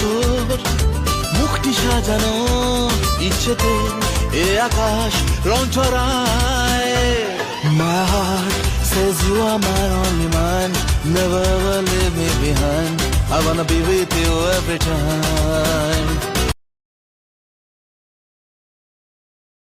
তোর মুখটি সাজানো ইচ্ছেতে এ আকাশ রং ছড়ায় My I wanna be with you every time